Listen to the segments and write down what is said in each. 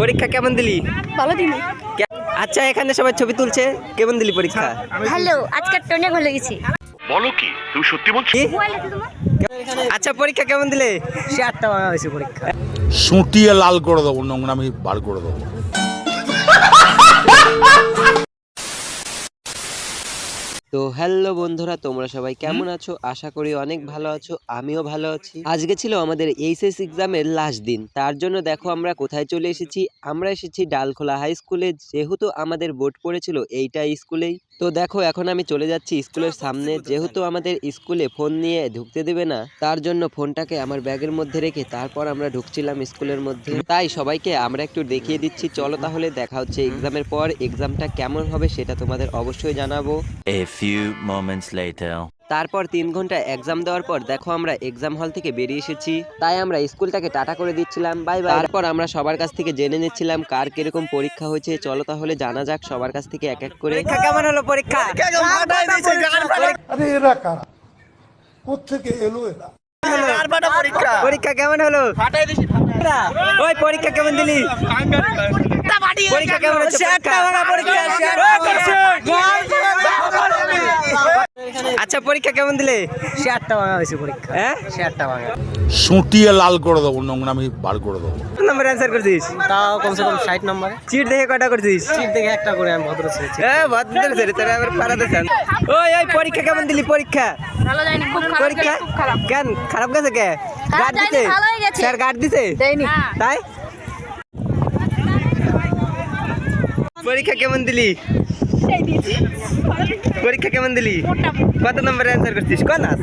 পরীক্ষা কেমন দিলি? ভালো দিলি। আচ্ছা এখানে সবাই ছবি তুলছে। কেমন দিলি পরীক্ষা? হ্যালো আজকে টোনে ভালো গেছি। বলো কি তুমি সত্যি বলছো? আচ্ছা পরীক্ষা কেমন দিলে? সে আটটা হয়েছে পরীক্ষা। সুটিয়ে লাল করে দেবো নোংরা আমি বার করে দেবো। তো হ্যালো বন্ধুরা তোমরা সবাই কেমন আছো? আশা করি অনেক ভালো আছো আমিও ভালো আছি। আজকে ছিল আমাদের এইচএস এক্সামের লাস্ট দিন তার জন্য দেখো আমরা কোথায় চলে এসেছি। আমরা এসেছি ডালখোলা হাই স্কুলে যেহেতু আমাদের বোর্ড পড়েছিল এইটা স্কুলেই। তো দেখো এখন আমি চলে যাচ্ছি স্কুলের সামনে। যেহেতু আমাদের স্কুলে ফোন নিয়ে ঢুকতে দেবে না তার জন্য ফোনটাকে আমার ব্যাগের মধ্যে রেখে তারপর আমরা ঢুকছিলাম স্কুলের মধ্যে। তাই সবাইকে আমরা একটু দেখিয়ে দিচ্ছি। চলো তাহলে দেখা হচ্ছে এক্সামের পর। এক্সামটা কেমন হবে সেটা তোমাদের অবশ্যই জানাব। A few moments later. তারপর তিন ঘণ্টা এক্সাম দেওয়ার পর দেখো আমরা এক্সাম হল থেকে বেরিয়ে এসেছি। তাই আমরা স্কুলটাকে টাটা করে দিচ্ছিলাম। বাই বাই তারপর আমরা সবার কাছ থেকে জেনে নিচ্ছিলাম কার কীরকম পরীক্ষা হয়েছে। চলো তাহলে জানা যাক সবার কাছ থেকে এক এক করে। পরীক্ষা কেমন হলো পরীক্ষা? আরে এরা কারা? কোথেকে এলো এরা? পরীক্ষা? কেমন হলো? ওই পরীক্ষা কেমন দিলি? পরীক্ষা? কেমন হচ্ছে? আচ্ছা পরীক্ষা কেমন দিলে? সে আটটা বাংলা হয়েছে পরীক্ষা। হ্যাঁ সে আটটা বাংলা সুটিয়ে লাল করে দেবো নোংরামি বার করে দেবো। কত নম্বর অ্যান্সার করছিস? তাও কমসে কম ষাট নম্বরে। চিট দেখে কটা করছিস? সিট দেখে একটা করে আমি ভদ্র ছেড়েছি হ্যাঁ ভদ্র ছেলে তোরা আবার পারাতে চান ওই ওই পরীক্ষা কেমন দিলি? পরীক্ষা? ভালো যায়নি খুব খারাপ পরীক্ষা? কেন? খারাপ গেছে কে? গার্ড ভালোই স্যার গার্ড দিছে? দেয়নি। তাই? পরীক্ষা কেমন দিলি? পরীক্ষা কেমন দিলি? কত নম্বরে অ্যান্সার করছিস? কোন আস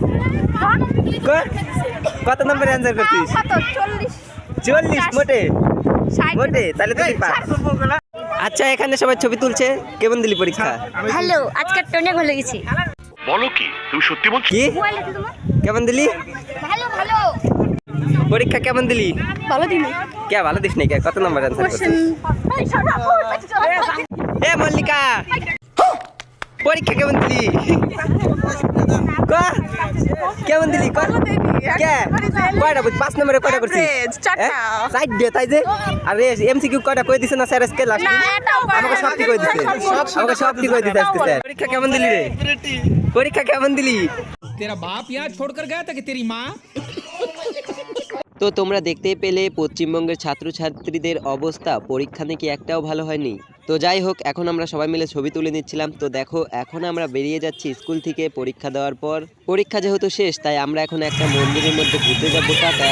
ক- কত নম্বরে অ্যান্সার করছিস? চল্লিশ। মোটে? মোটে? তাহলে তুই পাস। আচ্ছা এখানে সবাই ছবি তুলছে। কেমন দিলি পরীক্ষা? হ্যালো আজকে ট্রেনে ভালো গেছি। বলো কি? তুমি সত্যি বলছো? কি? কেমন দিলি? ভালো ভালো। পরীক্ষা কেমন দিলি? ভালো দিন। কে ভালো দিস নাই কে? কত নম্বর অ্যান্সার করছিস? এ মল্লিকা! পরীক্ষা কেমন দিলি? কেমন দিলি? কয়টা বুঝ পাঁচ নম্বরে কয়টা করছিস? সাইড হ্যাঁ? দিয়ে তাই যে? আরে কয়টা দিছে না স্যার আজকে লাস্ট সব সবটি কই আমাকে দিতে স্যার পরীক্ষা কেমন দিলি রে? পরীক্ষা কেমন দিলি? তেরা বাপ ইয়া তেরি মা তো তোমরা দেখতে পেলে পশ্চিমবঙ্গের ছাত্রছাত্রীদের অবস্থা। পরীক্ষা নাকি একটাও ভালো হয়নি। তো যাই হোক, এখন আমরা সবাই মিলে ছবি তুলে নিচ্ছিলাম। তো দেখো, এখন আমরা বেরিয়ে যাচ্ছি স্কুল থেকে পরীক্ষা দেওয়ার পর। পরীক্ষা যেহেতু শেষ, তাই আমরা এখন একটা মন্দিরের মধ্যে ঘুরতে যাব। টাটা।